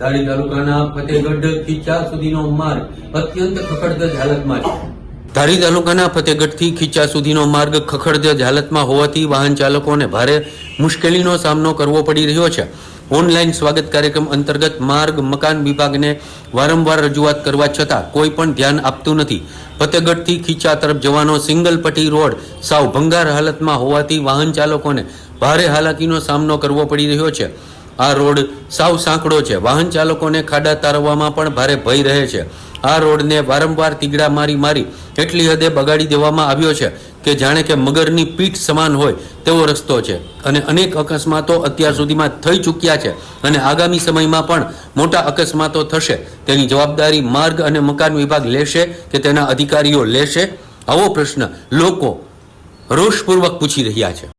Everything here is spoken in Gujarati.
ધારી તાલુકાના ફતેગઢ ખીચા સુધીનો માર્ગ અત્યંત ખખડધજ હાલતમાં છે. ધારી તાલુકાના ફતેગઢથી ખીચા સુધીનો માર્ગ ખખડધજ હાલતમાં હોવાથી વાહન ચાલકોને ભારે મુશ્કેલીનો સામનો કરવો પડી રહ્યો છે. ઓનલાઈન સ્વાગત કાર્યક્રમ અંતર્ગત માર્ગ, મકાન વિભાગને વારંવાર રજૂઆત કરવા છતાં કોઈ પણ ધ્યાન આપતું નથી. ફતેગઢથી ખીચા તરફ જવાનો સિંગલ પટ્ટી રોડ સાવ ભંગાર હાલતમાં હોવાથી વાહન ચાલકોને ભારે હાલાકીનો સામનો કરવો પડી રહ્યો છે. આ રોડ સાવ સાંકડો છે. વાહન ચાલકોને ખાડા તારવવામાં પણ ભારે ભય રહે છે. આ રોડને વારંવાર તીગડા મારી મારી એટલી હદે બગાડી દેવામાં આવ્યો છે કે જાણે કે મગરની પીઠ સમાન હોય તેવો રસ્તો છે. અને અનેક અકસ્માતો અત્યાર સુધીમાં થઈ ચૂક્યા છે અને આગામી સમયમાં પણ મોટા અકસ્માતો થશે. તેની જવાબદારી માર્ગ અને મકાન વિભાગ લેશે કે તેના અધિકારીઓ લેશે? આવો પ્રશ્ન લોકો રોષપૂર્વક પૂછી રહ્યા છે.